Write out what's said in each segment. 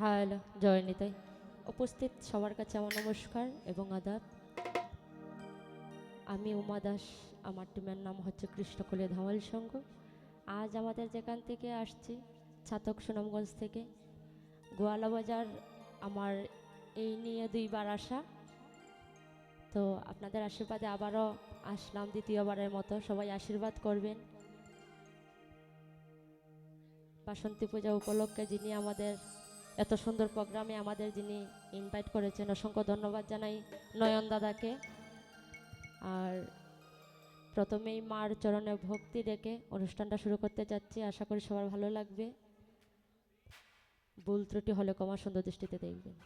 Hello জয় নিতাই উপস্থিত সবার কাছে আমার নমস্কার এবং আদাব। আমি উমা দাস, আমার টিমের নাম হচ্ছে কৃষ্ণকলি ধামাল সংঘ। আজ আমাদের যেখান থেকে আসছি, ছাতক সুনামগঞ্জ থেকে, গোয়ালা বাজার, আমার এই নিয়ে দুইবার আসা। তো আপনাদের আশীর্বাদে আবারও আসলাম দ্বিতীয়বারের মতো, সবাই আশীর্বাদ করবেন। বাসন্তী পূজা উপলক্ষে যিনি আমাদের এত সুন্দর প্রোগ্রামে আমাদের যিনি ইনভাইট করেছেন, অসংখ্য ধন্যবাদ জানাই নয়ন দাদাকে। আর প্রথমেই মার চরণে ভক্তি রেখে অনুষ্ঠানটা শুরু করতে যাচ্ছি আশা করি সবার ভালো লাগবে। ভুল ত্রুটি হলে কমা সুন্দর দৃষ্টিতে দেখবেন।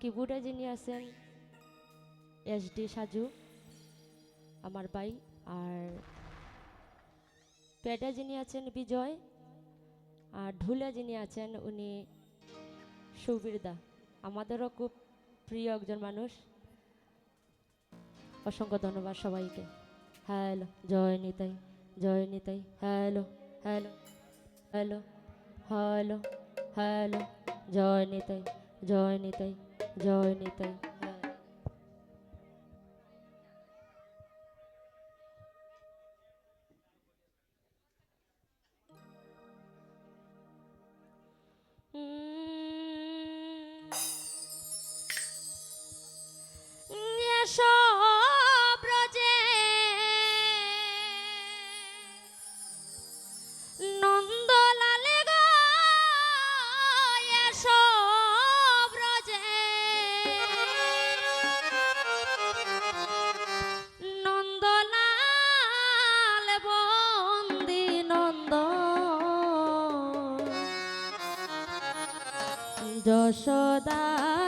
কিবোর্ডে যিনি আছেন, এস ডি সাজু, আমার ভাই। আর প্যাডে যিনি আছেন বিজয় আর ঢুলে যিনি আছেন, উনি সুবীরদা। আমাদেরও খুব প্রিয় একজন মানুষ। অসংখ্য ধন্যবাদ সবাইকে। হ্যালো, জয় নিতাই জয় Nitai. Hello hello hello hello hello, জয় নিতাই জয় নিতাই জয় নিতাই। যশোদার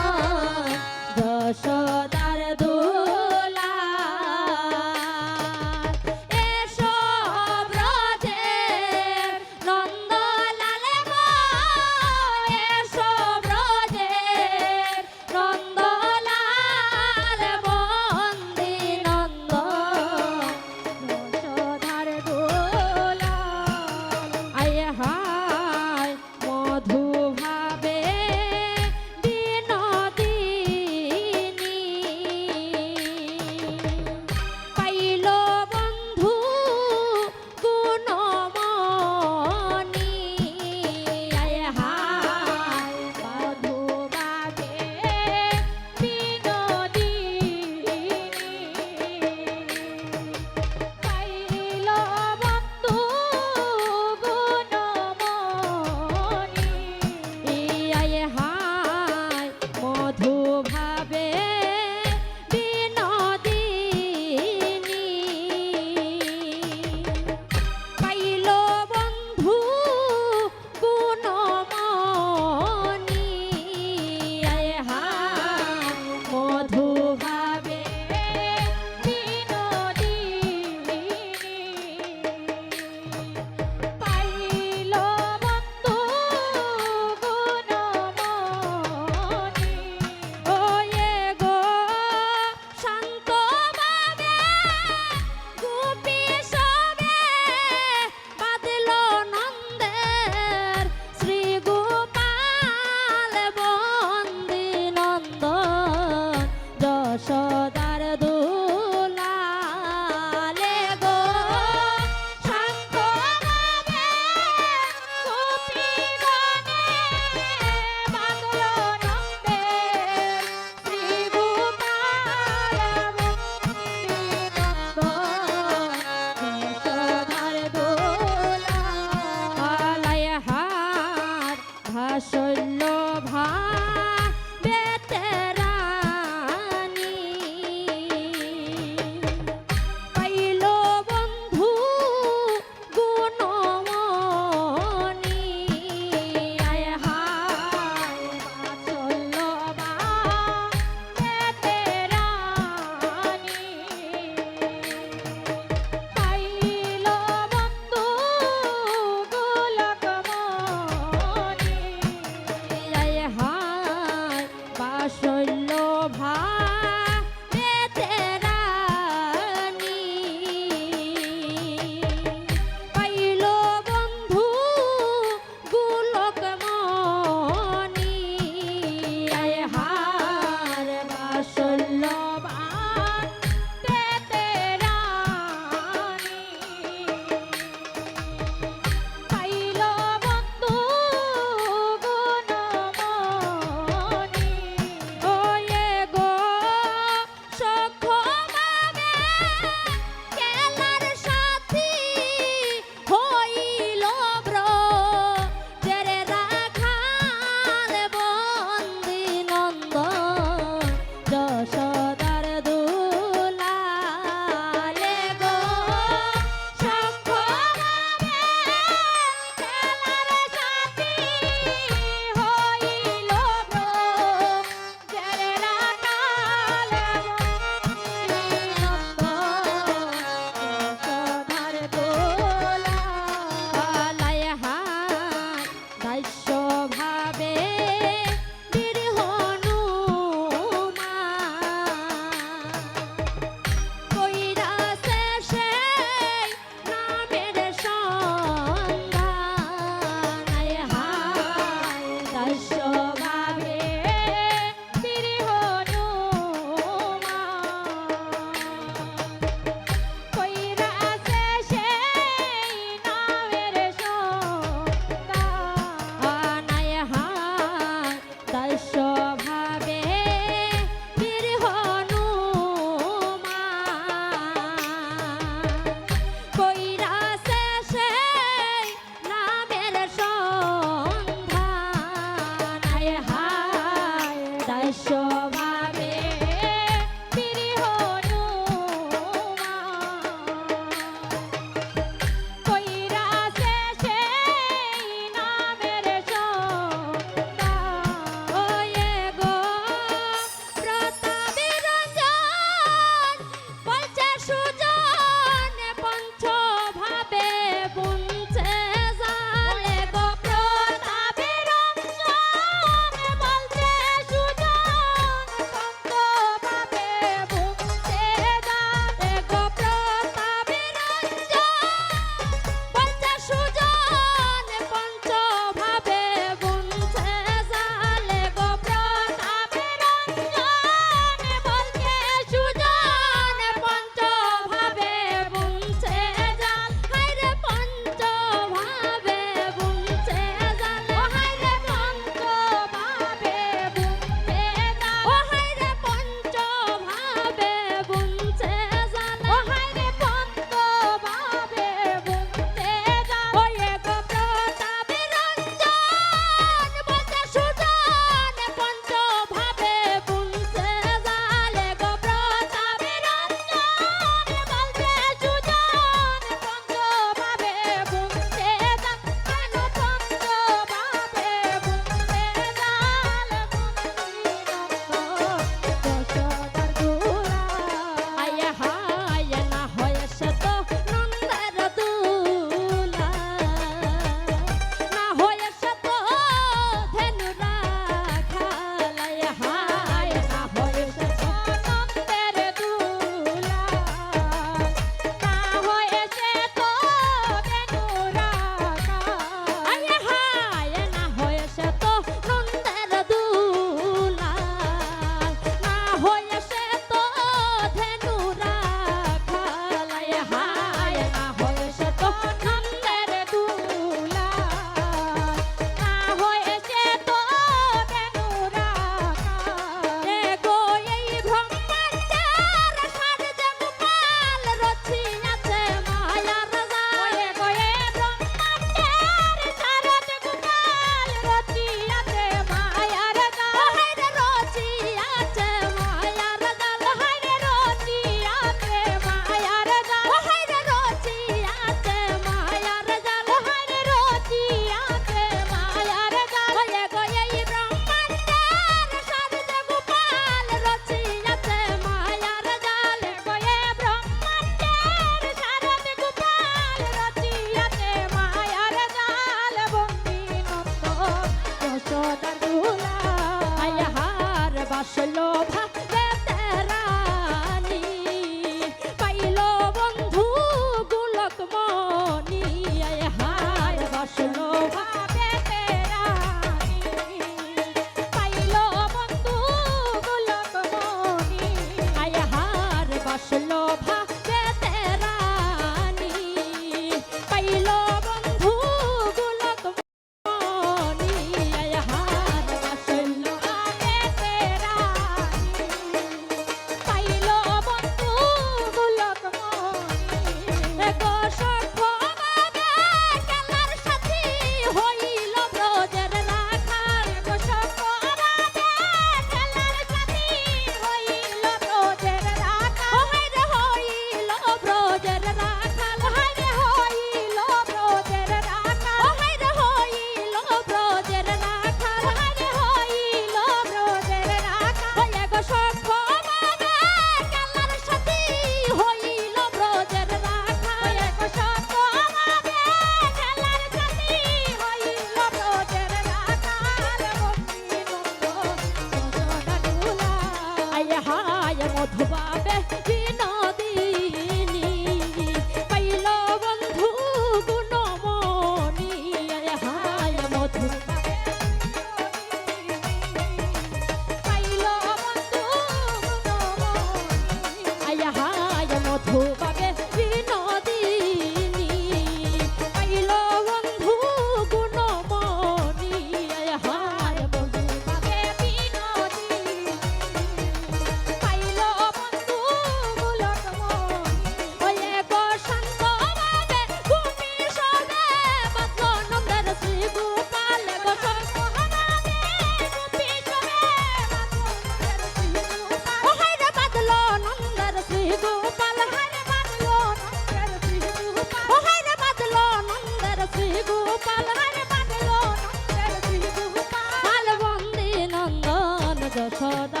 সদা